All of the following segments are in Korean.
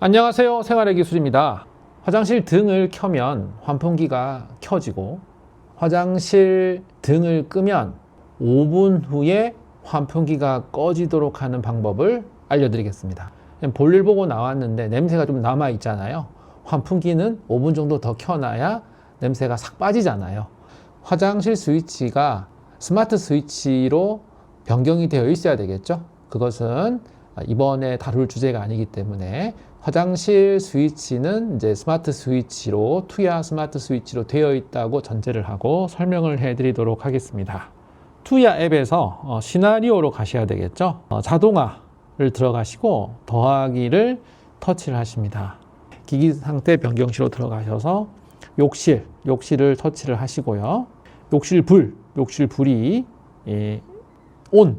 안녕하세요. 생활의 기술입니다. 화장실 등을 켜면 환풍기가 켜지고 화장실 등을 끄면 5분 후에 환풍기가 꺼지도록 하는 방법을 알려드리겠습니다. 볼일 보고 나왔는데 냄새가 좀 남아 있잖아요. 환풍기는 5분 정도 더 켜놔야 냄새가 싹 빠지잖아요. 화장실 스위치가 스마트 스위치로 변경이 되어 있어야 되겠죠. 그것은 이번에 다룰 주제가 아니기 때문에 화장실 스위치는 이제 스마트 스위치로 투야 스마트 스위치로 되어 있다고 전제를 하고 설명을 해드리도록 하겠습니다. 투야 앱에서 어, 시나리오로 가셔야 되겠죠. 어, 자동화를 들어가시고 더하기를 터치를 하십니다. 기기 상태 변경시로 들어가셔서 욕실, 욕실을 터치를 하시고요. 욕실 불, 욕실 불이 예, 온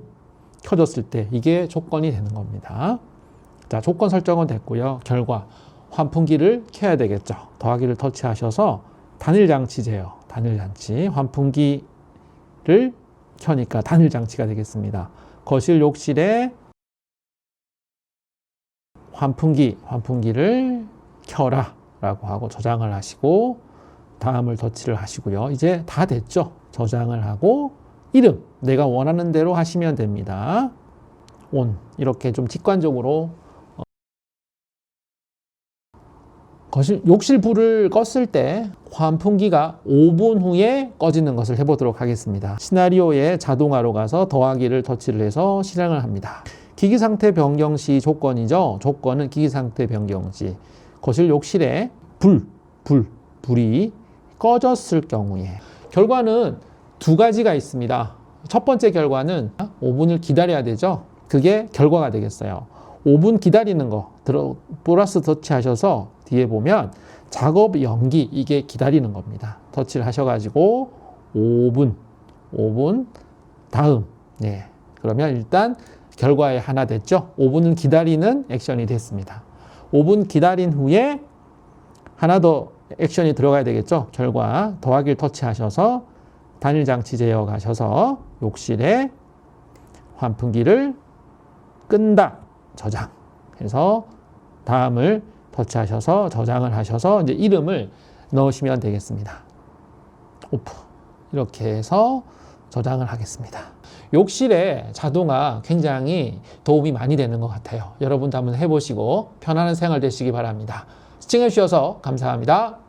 켜졌을 때 이게 조건이 되는 겁니다. 자, 조건 설정은 됐고요. 결과 환풍기를 켜야 되겠죠. 더하기를 터치하셔서 단일 장치 제어, 단일 장치, 환풍기를 켜니까 단일 장치가 되겠습니다. 거실 욕실에 환풍기, 환풍기를 켜라 라고 하고 저장을 하시고 다음을 터치를 하시고요. 이제 다 됐죠. 저장을 하고 이름 내가 원하는 대로 하시면 됩니다. 온 이렇게 좀 직관적으로 어, 거실 욕실 불을 껐을 때 환풍기가 5분 후에 꺼지는 것을 해보도록 하겠습니다. 시나리오에 자동화로 가서 더하기를 터치를 해서 실행을 합니다. 기기 상태 변경 시 조건이죠. 조건은 기기 상태 변경 시 거실 욕실에 불, 불, 불이 꺼졌을 경우에 결과는 두 가지가 있습니다. 첫 번째 결과는 5분을 기다려야 되죠. 그게 결과가 되겠어요. 5분 기다리는 거 들어 플러스 터치하셔서 뒤에 보면 작업 연기 이게 기다리는 겁니다. 터치를 하셔가지고 5분 5분 다음 네 그러면 일단 결과에 하나 됐죠. 5분은 기다리는 액션이 됐습니다. 5분 기다린 후에 하나 더 액션이 들어가야 되겠죠. 결과 더하기를 터치하셔서 단일 장치 제어 가셔서 욕실에 환풍기를 끈다 저장 해서 다음을 터치하셔서 저장을 하셔서 이제 이름을 넣으시면 되겠습니다. 오프 이렇게 해서 저장을 하겠습니다. 욕실에 자동화 굉장히 도움이 많이 되는 것 같아요. 여러분도 한번 해보시고 편안한 생활 되시기 바랍니다. 시청해 주셔서 감사합니다.